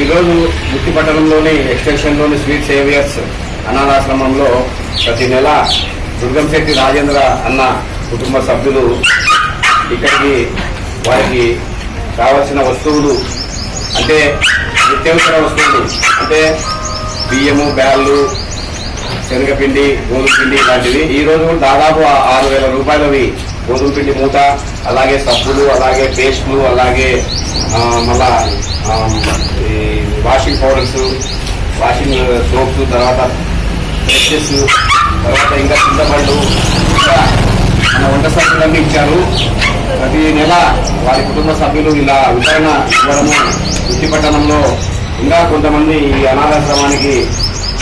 ఈరోజు ముక్తిపట్టణంలోని ఎక్స్టెన్షన్లోని sweet saviours అనాథాశ్రమంలో ప్రతి నెల దుర్గంశెట్టి రాజేంద్ర అన్న కుటుంబ సభ్యులు ఇక్కడికి వారికి కావలసిన వస్తువులు అంటే నిత్యావసర వస్తువులు అంటే బియ్యము బ్యాళ్ళు శనగపిండి గోధుమ పిండి ఇలాంటివి ఈరోజు దాదాపు ఆ- ఆరు వేల రూపాయలవి గోధుమ పిండి మూట అలాగే సబ్బులు అలాగే పేస్ట్లు అలాగే మళ్ళా ఈ వాషింగ్ పౌడర్స్ వాషింగ్ సోప్స్ తర్వాత బ్రషెస్ తర్వాత ఇంకా చింతపండు. ఇంకా మన వంట సభ్యులన్నీ ఇచ్చారు. ప్రతి నెల వారి కుటుంబ సభ్యులు ఇలా వితరణ ఇవ్వడము ఇంటి పట్టణంలో ఇంకా కొంతమంది ఈ అనాథాశ్రమానికి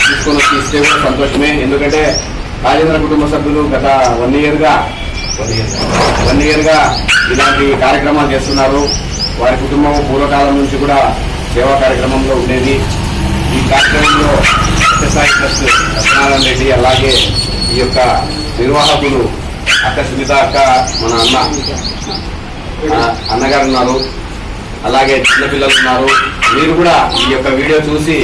తీసుకొని వచ్చి ఇస్తే కూడా సంతోషమే. ఎందుకంటే రాజేంద్ర కుటుంబ సభ్యులు గత వన్ ఇయర్గా వన్ ఇయర్గా ఇలాంటి కార్యక్రమాలు చేస్తున్నారు. వారి కుటుంబం పూర్వకాలం నుంచి కూడా సేవా కార్యక్రమంలో ఉండేది. ఈ కార్యక్రమంలో సత్యసాయి ట్రస్ట్ సత్యనారాయణ రెడ్డి అలాగే ఈ యొక్క నిర్వాహకులు అక్క సుమిత అక్క మన అన్న అన్నగారు ఉన్నారు. అలాగే చిన్నపిల్లలు ఉన్నారు. మీరు కూడా ఈ యొక్క వీడియో చూసి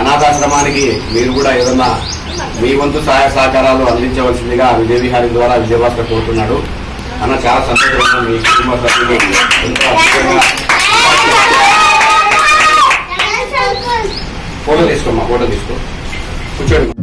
అనాథాశ్రమానికి మీరు కూడా ఏదన్నా మీ వంతు సహాయ సహకారాలు అందించవలసిందిగా విజయవిహారి ద్వారా విజయభాస్కర్ కోరుతున్నాడు. అన్న చాలా సంతోషంగా మీ కుటుంబ సభ్యులు తీసుకోమ్మా ఫోటో తీసుకో. కూర్చోండి.